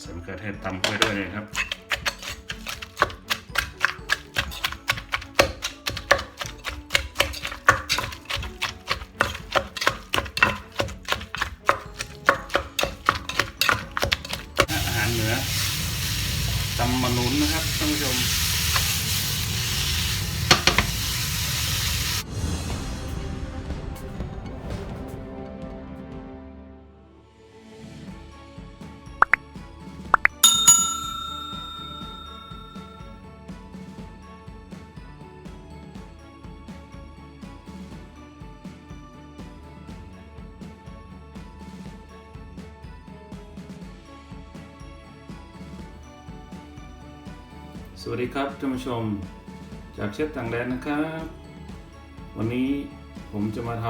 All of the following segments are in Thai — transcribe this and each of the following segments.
ใส่มะเขือเทศตำไปด้วยเลยครับ วัสดีครับท่านผู้ชมจากเชฟต่างแดนนะครับ วันนี้ผมจะมาท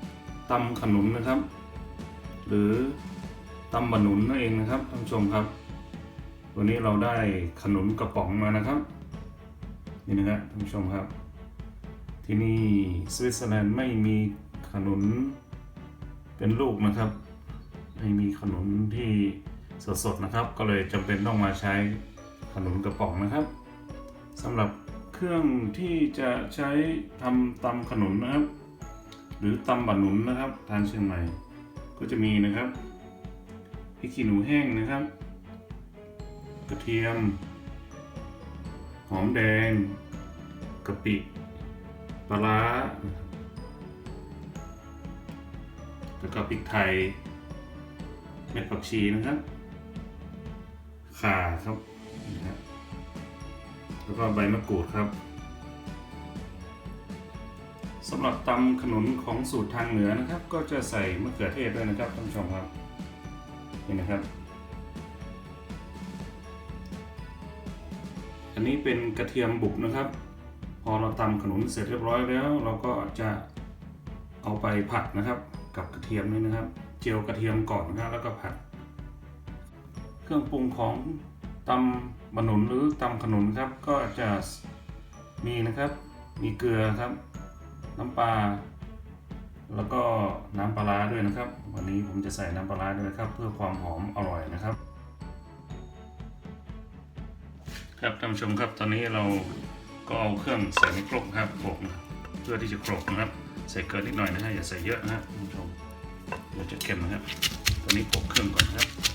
ำตำขนุนนะครับ หรือตำบะหนุนนั่นเองนะครับท่านผู้ชมครับ วันนี้เราได้ขนุนกระป๋องมานะครับ นี่นะครับท่านผู้ชมครับ ที่นี่สวิตเซอร์แลนด์ไม่มีขนุนเป็นลูกนะครับ ไม่มีขนุนที่สดๆนะครับ ก็เลยจำเป็นต้องมาใช้ขนุนกระป๋องนะครับ สำหรับเครื่องที่จะใช้ทำตำขนุนนะครับ หรือตำบะหนุนนะครับ ทางเชียงใหม่ ก็จะมีนะครับพริกขี้หนูแห้งนะครับ กระเทียม หอมแดงกะปิปลาร้านะครับแล้วก็พริกไทย เม็ดผักชีนะครับ ข่าครับนี่ครับ แล้วก็ใบมะกรูดครับสำหรับตำขนุนของสูตรทางเหนือนะครับ ก็จะใส่มะเขือเทศด้วยนะครับท่านผู้ชมครับนี่นะครับ อันนี้เป็นกระเทียมบุกนะครับ พอเราตำขนุนเสร็จเรียบร้อยแล้ว เราก็จะเอาไปผัดนะครับ กับกระเทียมนี่นะครับ เจียวกระเทียมก่อนนะแล้วก็ผัด เครื่องปรุงของ ตำบะหนุนหรือตำขนุนครับ ก็จะมีนะครับ มีเกลือครับ น้ำปลา แล้วก็น้ำปลาร้าด้วยนะครับ วันนี้ผมจะใส่น้ำปลาร้าด้วยครับ เพื่อความหอมอร่อยนะครับ ครับท่านผู้ชมครับ ตอนนี้เราก็เอาเครื่องใส่ในครกครับโขลกนะเพื่อที่จะโขลกนะครับ ใส่เกลือนิดหน่อยนะฮะอย่าใส่เยอะนะครับท่านผู้ชมเดี๋ยวจะเค็มนะครับ ตอนนี้โขลกเครื่องก่อนนะครับ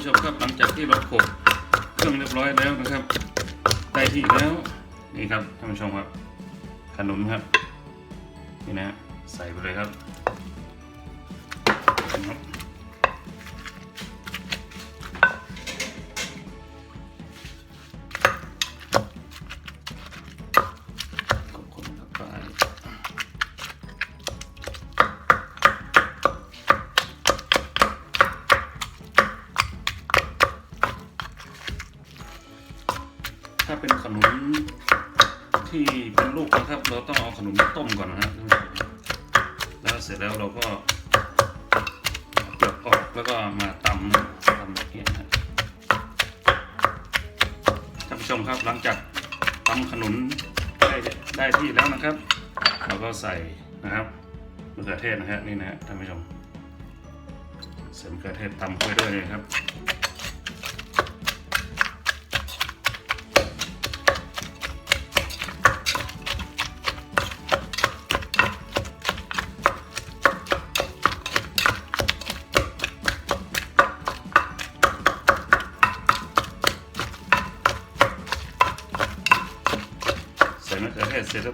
ผู้ชมครับหลังจากที่เราโขลกเครื่องเรียบร้อยแล้วนะครับได้ที่แล้วนี่ครับท่านผู้ชมครับขนุนครับนี่นะฮะใส่ไปเลยครับ เป็นขนุนที่เป็นลูกนะครับ เราต้องเอาขนุนมาต้มก่อนนะครับแล้วเสร็จแล้วเราก็เปลือกออกแล้วก็มาตำนะตำแบบนี้นะครับท่านผู้ชมครับหลังจากตำขนุนได้ได้ที่แล้วนะครับ เราก็ใส่นะครับมะเขือเทศนะครับนี่นะฮะท่านผู้ชมใส่มะเขือเทศตำไปด้วยเลยครับ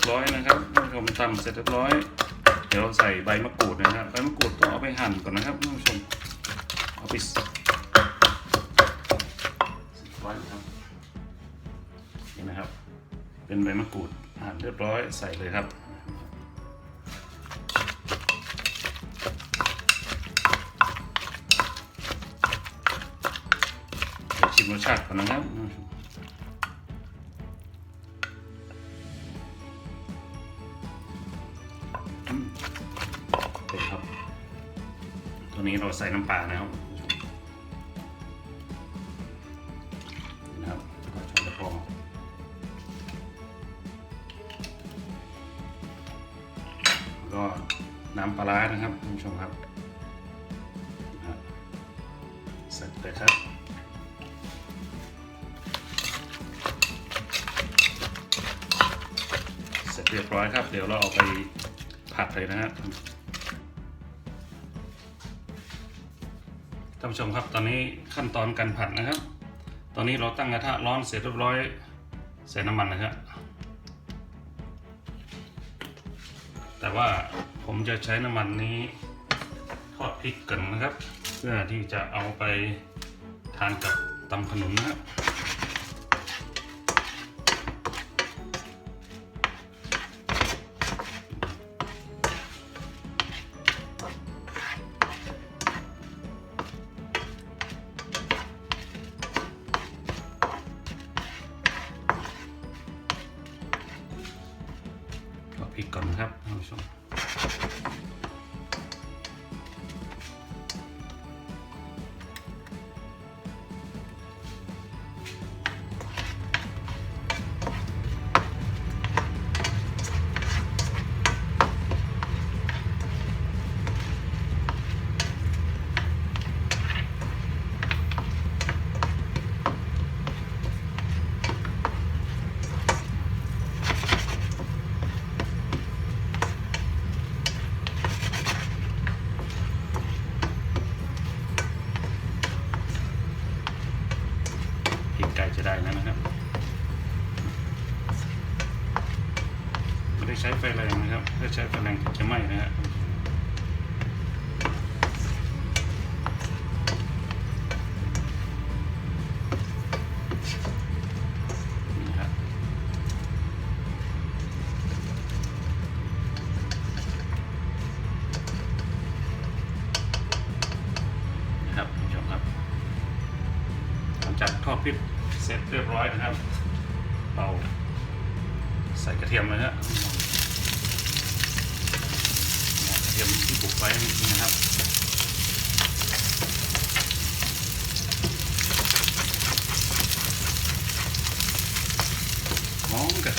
เรียบร้อยนะครับท่านผู้ชมตำเสร็จเรียบร้อย เดี๋ยวเราใส่ใบมะกรูดนะครับ ใบมะกรูดต้องเอาไปหั่นก่อนนะครับท่านผู้ชม เอาไปเสร็จไว้นะครับนี่นะครับ เป็นใบมะกรูดหั่นเรียบร้อยใส่เลยครับชิมรสชาติก่อนนะครับ ใส่น้ำปลานะครับนะครับก็ช้อนตะพอแล้วก็น้ำปลาร้านะครับท่านผู้ชมครับอะใส่ไปครับเสร็จเรียบร้อยครับ เดี๋ยวเราเอาไปผัดเลยนะฮะท่ ผู้ชมครับตอนนี้ขั้นตอนการผัดนะครับ ตอนนี้เราตั้งกระทะร้อนเสร็จเรียบร้อยใส่น้ำมันนะครับ แต่ว่าผมจะใช้น้ำมันนี้ทอดพริกกันนะครับ เพื่อที่จะเอาไปทานกับตำขนุนนะครับ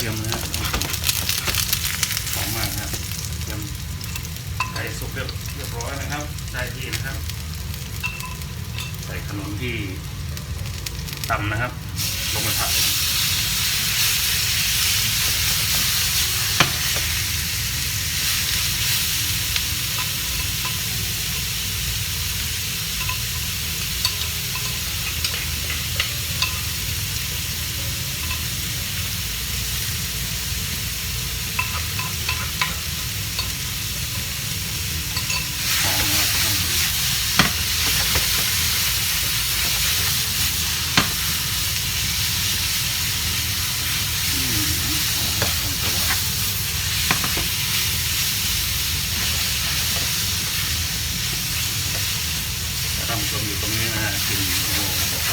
เทียมนะฮะหอมมากครับกระเทียมไก่สุกเรียบเรียบร้อยนะครับได้ที่นะครับ ใส่ขนมที่ตำนะครับ ลงกระทะเลยหอมนะครับอืมหอมครับท่านผู้ชมครับถ้าท่านผู้ช มอยู่ตรงนี้นะฮะกลินโอ้โห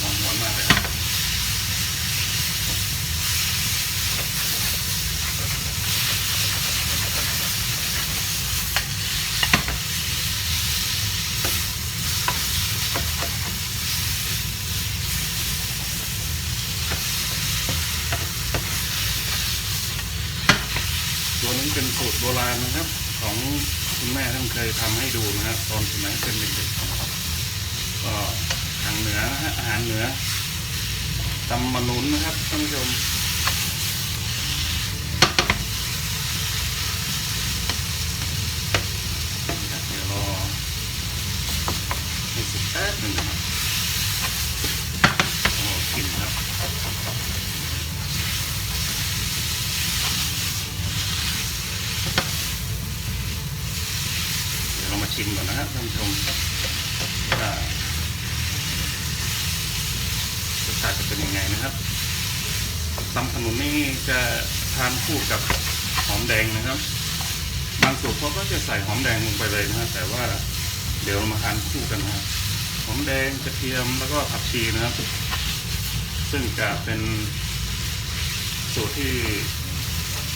หอมหวนมากเลยครับตัวนี้เป็นสูตรโบราณนะครับ ของคุณแม่ท่านเคยทำให้ดูนะครับ ตอนสมัยเป็นเด็กๆก็ทางเหนือนะอาหารเหนือตำมะนุนนะครับท่านผู้ชมนะครับเดี๋ยวรอให้สุกแป๊บหนึ่งนะครับโอ้กลิ่นครับเดี๋ยวเรามาชิมก่อนนะฮะท่านผู้ชมว่ารสชาติจะ เป็นยังไงนะครับตำขนุนนี่จะทานคู่กับหอมแดงนะครับ บางสูตรเขาก็จะใส่หอมแดงลงไปเลยนะฮะแต่ว่าเดี๋ยวเรามาทานคู่กันนะครับหอมแดงกระเทียมแล้วก็ผักชีนะครับ ซึ่งจะเป็นสูตรที่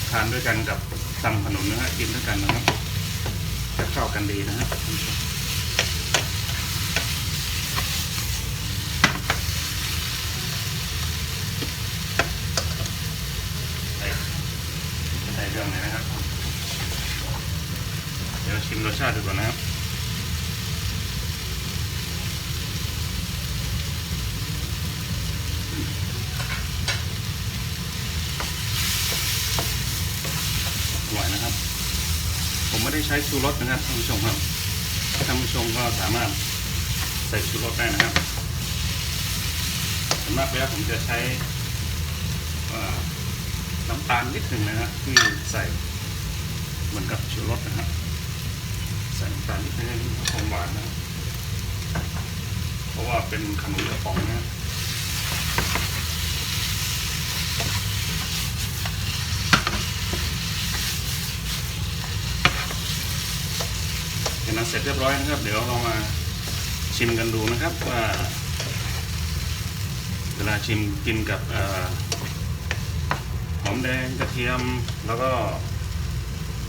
ทานด้วยกันกับตำขนุนนะฮะกินด้วยกันนะครับจะเข้ากันดีนะครับ ชิมรสชาติดูก่อนนะครับอร่อยนะครับ ผมไม่ได้ใช้ชูรสนะครับท่านผู้ชมครับท่านผู้ชมก็สามารถใส่ชูรสได้นะครับส่วนมากแล้วผมจะใช้น้ำตาลนิดหนึ่งนะครับที่ใส่เหมือนกับชูรสนะครับ ส่น้ำตาลนิดนึงให้มีความหวานนะ เพราะว่าเป็นขนมกระป๋องนะเห็นนั้นเสร็จเรียบร้อยนะครับ เดี๋ยวเรามาชิมกันดูนะครับว่า เวลาชิมกินกับหอมแดงกระเทียมแล้วก็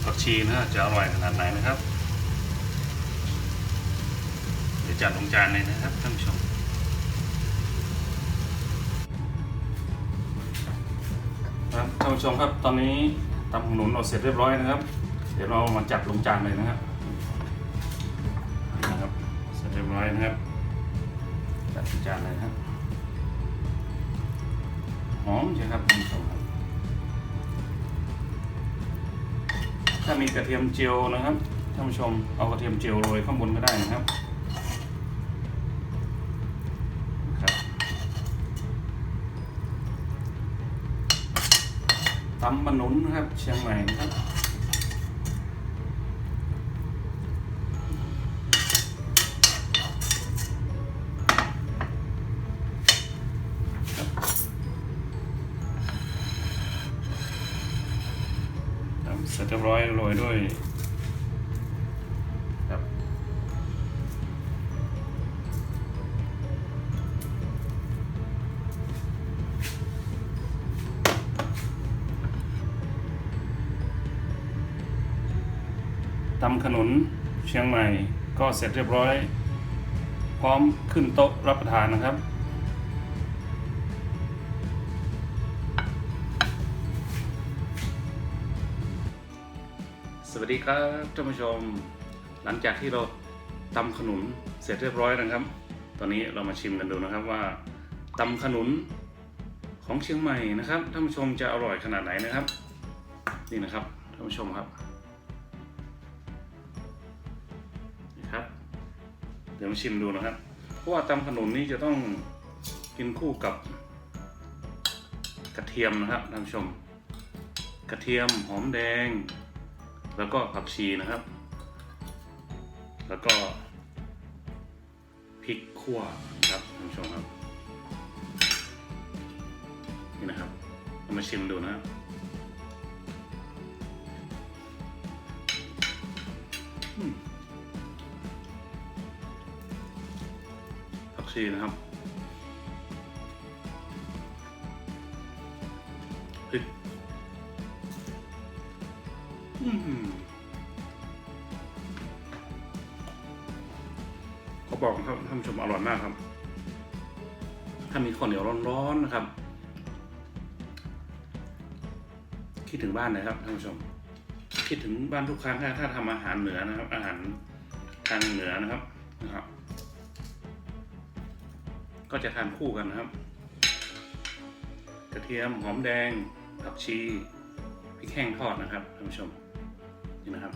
ผักชีนะฮะจะอร่อยขนาดไหนนะครับ จัดลงจานเลยนะครับท่านผู้ชมครับท่านผู้ชมครับตอนนี้ตำขนุนเราเสร็จเรียบร้อยนะครับ เดี๋ยวเรามาจัดลงจานเลยนะครับนะครับ เสร็จเรียบร้อยนะครับ จัดจานเลยครับหอมใช่ครับคุณผู้ชมครับถ้ามีกระเทียมเจียวนะครับท่านผู้ชมเอากระเทียมเจียวโรยข้างบนก็ได้นะครับ ตำบะนุนครับ เชียงใหม่นะครับครับเสร็จเรียบร้อยโรยด้วย ขนุนเชียงใหม่ก็เสร็จเรียบร้อย พร้อมขึ้นโต๊ะรับประทานนะครับ สวัสดีครับท่านผู้ชม หลังจากที่เราตำขนุนเสร็จเรียบร้อยนะครับ ตอนนี้เรามาชิมกันดูนะครับว่าตำขนุนของเชียงใหม่นะครับท่านผู้ชมจะอร่อยขนาดไหนนะครับ นี่นะครับท่านผู้ชมครับ ดี๋ยวมาชิมดูนะครับ เพราะว่าตำขนุนนี่จะต้องกินคู่กับ กระเทียมนะครับท่านผู้ชม กระเทียมหอมแดง แล้วก็ผักชีนะครับ แล้วก็พริกขั่วนะครับท่านผู้ชมครับ นี่นะครับเรามาชิมดูนะครับ ชีนะครับพริกอืมเขาบอกครับท่านผู้ชมอร่อยมากครับ ถ้ามีข้าวเหนียวร้อนๆนะครับ คิดถึงบ้านเลยครับท่านผู้ชม คิดถึงบ้านทุกครั้งถ้าถ้าทำอาหารเหนือนะครับ อาหารทางเหนือนะครับนะครับ ก็จะทานคู่กันนะครับ กระเทียมหอมแดงผักชีพริกแห้งทอดนะครับท่านผู้ชมนี่นะครับ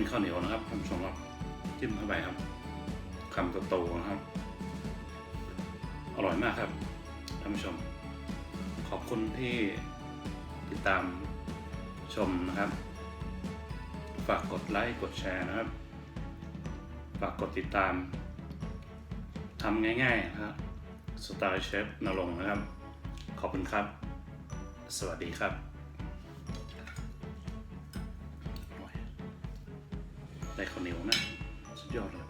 มีข้าวเหนียวนะครับท่านผู้ชมครับจิ้มเข้าไปครับคำโตๆนะครับ อร่อยมากครับท่านผู้ชม ขอบคุณที่ติดตามชมนะครับ ฝากกดไลค์กดแชร์นะครับ ฝากกดติดตามทำง่ายๆนะครับสไตล์เชฟนรงนะครับ ขอบคุณครับ สวัสดีครับ ได้ข้าวเหนียวนะ สุดยอดเลย